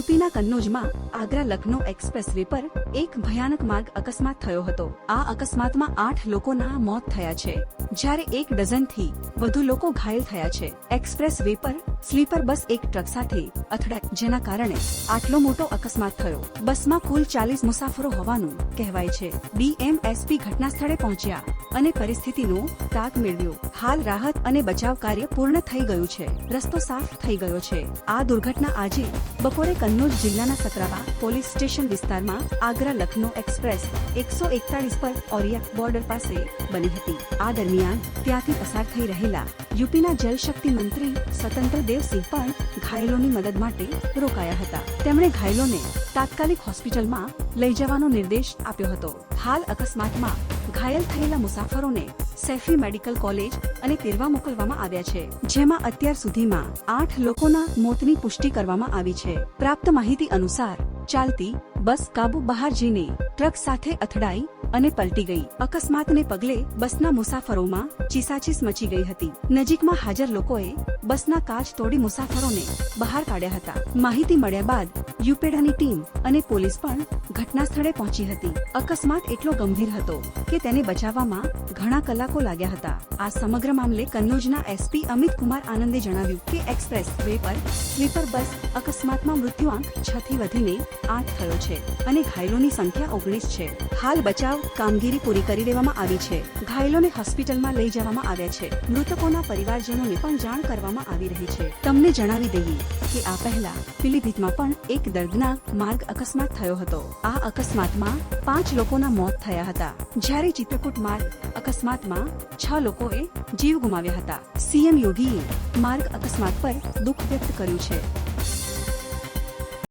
યુપીના કન્નોજમાં Agra Lucknow expressway પર એક ભયાનક માર્ગ અકસ્માત થયો હતો. આ અકસ્માતમાં આઠ લોકોના મોત થયા છે. જ્યારે એક ડઝનથી વધુ લોકો ઘાયલ થયા છે. એક્સપ્રેસ વે પર સ્લીપર બસ એક ટ્રક સાથે અથડાઈ જેના કારણે આટલો મોટો અકસ્માત થયો. બસમાં કુલ ચાલીસ મુસાફરો હોવાનું કહેવાય છે. ડીએમએસપી ઘટના સ્થળે પહોંચ્યા. અને પરિસ્થિતિનો તાગ મેળવ્યો. હાલ રાહત અને બચાવ કાર્ય પૂર્ણ થઈ ગયું છે. રસ્તો સાફ થઈ ગયો છે. આ દુર્ઘટના આજે બપોરે કન્નૌજ જિલ્લાના સકરાવા પોલીસ સ્ટેશન વિસ્તારમાં આગ્રા લખનૌ એક્સપ્રેસ એકસો એકતાલીસ પર ઓરિયા બોર્ડર પાસે બની હતી. આ દરમિયાન ત્યાંથી પસાર થઈ રહેલા યુપીના જલશક્તિ મંત્રી સ્વતંત્ર દેવસિંહ પણ ઘાયલોની મદદ માટે રોકાયા હતા. તેમણે ઘાયલોને તાત્કાલિક હોસ્પિટલમાં લઈ જવાનો નિર્દેશ આપ્યો હતો. હાલ અકસ્માતમાં ઘાયલ થયેલા મુસાફરોને સેફી મેડિકલ કોલેજ અને તેરવા મોકલવામાં આવ્યા છે, જેમાં અત્યાર સુધીમાં આઠ લોકોના મોતની પુષ્ટિ કરવામાં આવી છે. પ્રાપ્ત માહિતી અનુસાર, ચાલતી બસ કાબુ બહાર જઈને ટ્રક સાથે અથડાઈ અને પલટી ગઈ. અકસ્માતને પગલે બસના મુસાફરોમાં ચીસાચીસ મચી ગઈ હતી. નજીકમાં હાજર લોકોએ બસના કાચ તોડી મુસાફરોને બહાર કાઢ્યા હતા. માહિતી મળ્યા બાદ યુપેડાની ટીમ અને પોલીસ પણ ઘટના સ્થળે પહોંચી હતી. અકસ્માત એટલો ગંભીર હતો કે તેને બચાવવામાં ઘણા કલાકો લાગ્યા હતા. આ સમગ્ર મામલે કન્નૌજના એસપી અમિત કુમાર આનંદે જણાવ્યું કે એક્સપ્રેસ વે પર સ્લીપર બસ અકસ્માતમાં મૃત્યુઆંક છ થી વધીને આઠ થયો છે અને ઘાયલોની સંખ્યા ઓગણીસ છે. હાલ બચાવ કામગીરી પૂરી કરી દેવામાં આવી છે. ઘાયલોને હોસ્પિટલમાં લઈ જવામાં આવ્યા છે. મૃતકોના પરિવારજનોને પણ જાણ કરવામાં આવી રહી છે. તમને જણાવી દઈએ કે આ પહેલા પીલીભીતમાં પણ એક દર્દનાક માર્ગ અકસ્માત થયો હતો. આ અકસ્માતમાં પાંચ લોકોના મોત થયા હતા. જ્યારે ચિત્રકૂટ માર્ગ અકસ્માતમાં છ લોકોએ જીવ ગુમાવ્યા હતા. સીએમ યોગીએ માર્ગ અકસ્માત પર દુઃખ વ્યક્ત કર્યું છે.